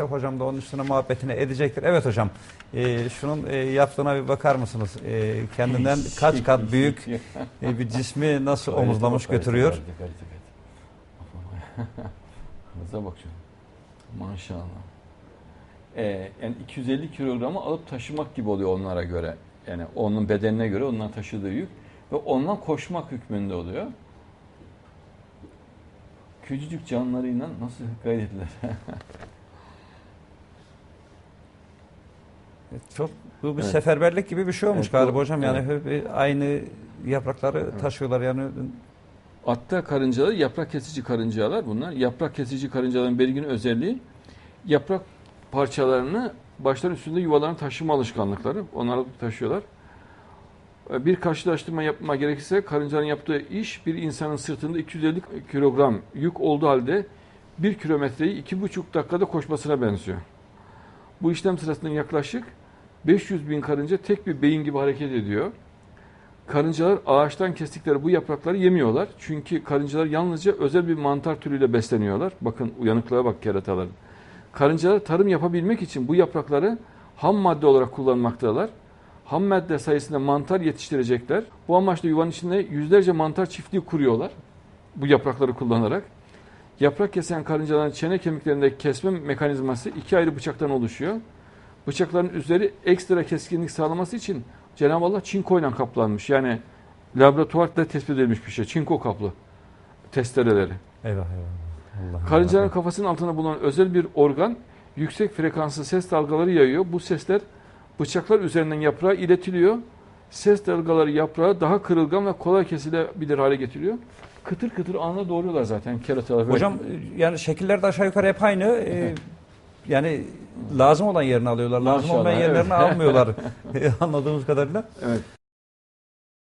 ederse hocam da onun üstüne muhabbetini edecektir. Evet hocam e, şunun e, yaptığına bir bakar mısınız? E, kendinden kaç kat büyük e, bir cismi nasıl omuzlamış götürüyor. Hıza bak canım. Maşallah. Ee, yani 250 kilogramı alıp taşımak gibi oluyor onlara göre. Yani onun bedenine göre onların taşıdığı yük. Ve ondan koşmak hükmünde oluyor. Küçücük canlarıyla nasıl gayretler. Çok bu bir Evet. seferberlik gibi bir şey olmuş Evet, galiba bu- hocam. Yani evet. hep aynı yaprakları taşıyorlar yani. Atta karıncalar yaprak kesici karıncalar bunlar. Yaprak kesici karıncaların belirgin özelliği yaprak parçalarını başların üstünde yuvalarını taşıma alışkanlıkları. Onlar alıp taşıyorlar. Ee, Bir karşılaştırma yapma gerekirse karıncanın yaptığı iş bir insanın sırtında 250 kilogram yük olduğu halde 1 kilometreyi 2,5 dakikada koşmasına benziyor. Bu işlem sırasında yaklaşık 500 bin karınca tek bir beyin gibi hareket ediyor. Karıncalar ağaçtan kestikleri bu yaprakları yemiyorlar. Çünkü karıncalar yalnızca özel bir mantar türüyle besleniyorlar. Bakın uyanıklığa bak kerataların. Karıncalar tarım yapabilmek için bu yaprakları ham madde olarak kullanmaktalar. Ham madde sayesinde mantar yetiştirecekler. Bu amaçla yuvanın içinde yüzlerce mantar çiftliği kuruyorlar. Bu yaprakları kullanarak. Yaprak kesen karıncaların çene kemiklerindeki kesme mekanizması iki ayrı bıçaktan oluşuyor. Bıçakların üzeri ekstra keskinlik sağlaması için Cenab-ı Allah çinkoyla kaplanmış. Yani laboratuvarda tespit edilmiş bir şey. Çinko kaplı testereleri. Eyvah eyvah. Allah Karıncanın kafasının altında bulunan özel bir organ yüksek frekanslı ses dalgaları yayıyor. Bu sesler bıçaklar üzerinden yaprağa iletiliyor. Ses dalgaları yaprağı daha kırılgan ve kolay kesilebilir hale getiriyor. Kıtır kıtır anla doğruyorlar zaten keratalar. Hocam yani şekiller de aşağı yukarı hep aynı. E, yani lazım olan yerini alıyorlar. Lazım Maşallah, olmayan yerlerini evet. almıyorlar. Anladığımız kadarıyla. Evet.